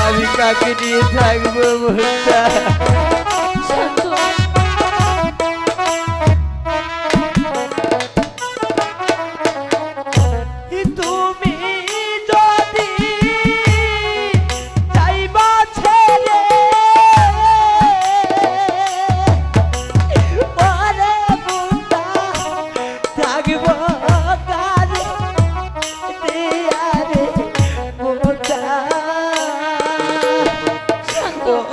আমি কাকে নিয়ে থাকব মোটা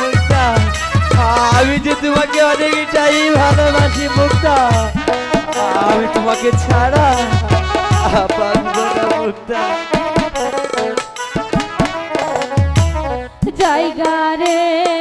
মুক্তা। আমি যে তোমাকে অনেকটাই ভালোবাসি মুক্তা। আমি তোমাকে ছাড়া মুক্তা। জায়গা রে।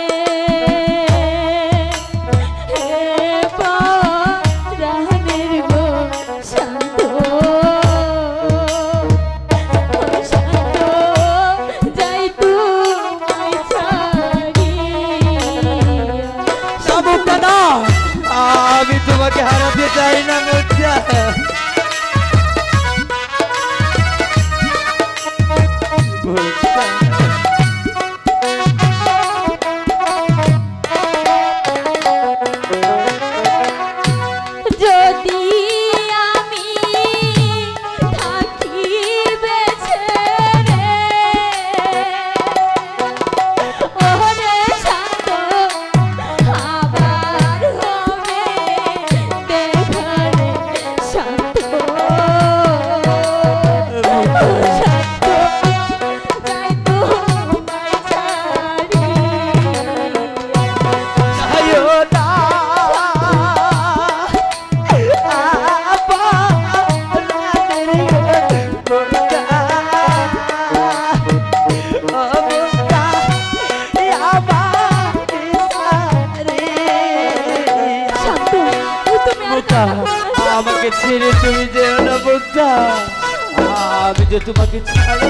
আমাকে ছেড়ে তুমি যেও না বোধা আমি যে তোমাকে ছাড়া